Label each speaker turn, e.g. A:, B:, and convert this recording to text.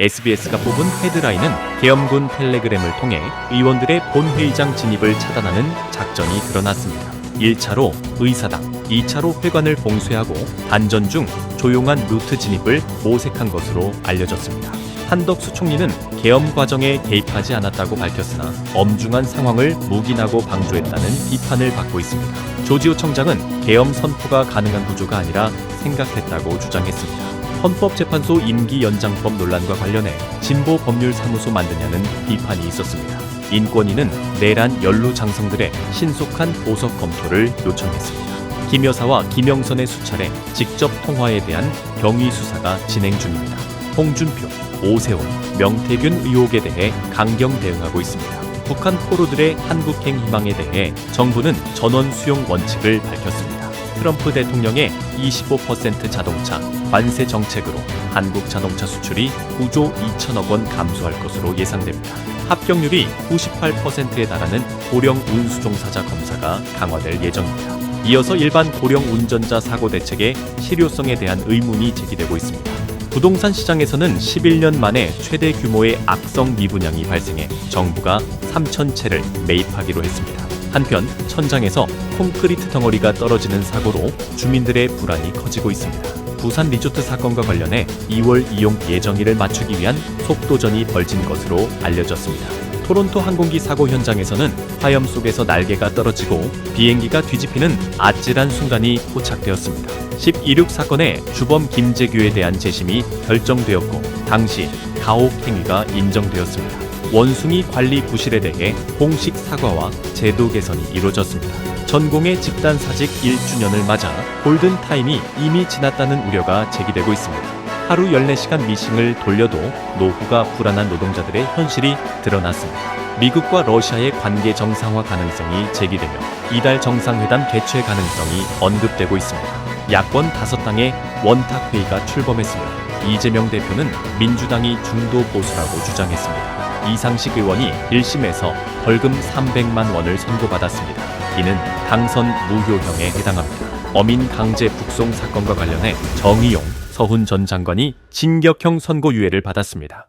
A: SBS가 뽑은 헤드라인은 계엄군 텔레그램을 통해 의원들의 본회의장 진입을 차단하는 작전이 드러났습니다. 1차로 의사당, 2차로 회관을 봉쇄하고 단전 중 조용한 루트 진입을 모색한 것으로 알려졌습니다. 한덕수 총리는 계엄 과정에 개입하지 않았다고 밝혔으나 엄중한 상황을 묵인하고 방조했다는 비판을 받고 있습니다. 조지호 청장은 계엄 선포가 가능한 구조가 아니라 생각했다고 주장했습니다. 헌법재판소 임기 연장법 논란과 관련해 진보 법률 사무소 만드냐는 비판이 있었습니다. 인권위는 내란 연루 장성들의 신속한 보석 검토를 요청했습니다. 김 여사와 김영선의 수차례 직접 통화에 대한 경위 수사가 진행 중입니다. 홍준표, 오세훈, 명태균 의혹에 대해 강경 대응하고 있습니다. 북한 포로들의 한국행 희망에 대해 정부는 전원 수용 원칙을 밝혔습니다. 트럼프 대통령의 25% 자동차 관세 정책으로 한국 자동차 수출이 9조 2천억 원 감소할 것으로 예상됩니다. 합격률이 98%에 달하는 고령 운수종사자 검사가 강화될 예정입니다. 이어서 일반 고령 운전자 사고 대책의 실효성에 대한 의문이 제기되고 있습니다. 부동산 시장에서는 11년 만에 최대 규모의 악성 미분양이 발생해 정부가 3천 채를 매입하기로 했습니다. 한편 천장에서 콘크리트 덩어리가 떨어지는 사고로 주민들의 불안이 커지고 있습니다. 부산 리조트 사건과 관련해 2월 이용 예정일을 맞추기 위한 속도전이 벌진 것으로 알려졌습니다. 토론토 항공기 사고 현장에서는 화염 속에서 날개가 떨어지고 비행기가 뒤집히는 아찔한 순간이 포착되었습니다. 12.6 사건의 주범 김재규에 대한 재심이 결정되었고 당시 가혹 행위가 인정되었습니다. 원숭이 관리 부실에 대해 공식 사과와 제도 개선이 이루어졌습니다. 전공의 집단 사직 1주년을 맞아 골든타임이 이미 지났다는 우려가 제기되고 있습니다. 하루 14시간 미싱을 돌려도 노후가 불안한 노동자들의 현실이 드러났습니다. 미국과 러시아의 관계 정상화 가능성이 제기되며 이달 정상회담 개최 가능성이 언급되고 있습니다. 야권 다섯 당의 원탁 회의가 출범했으며 이재명 대표는 민주당이 중도 보수라고 주장했습니다. 이상식 의원이 1심에서 벌금 300만 원을 선고받았습니다. 이는 당선 무효형에 해당합니다. 어민 강제 북송 사건과 관련해 정의용, 서훈 전 장관이 징격형 선고유예를 받았습니다.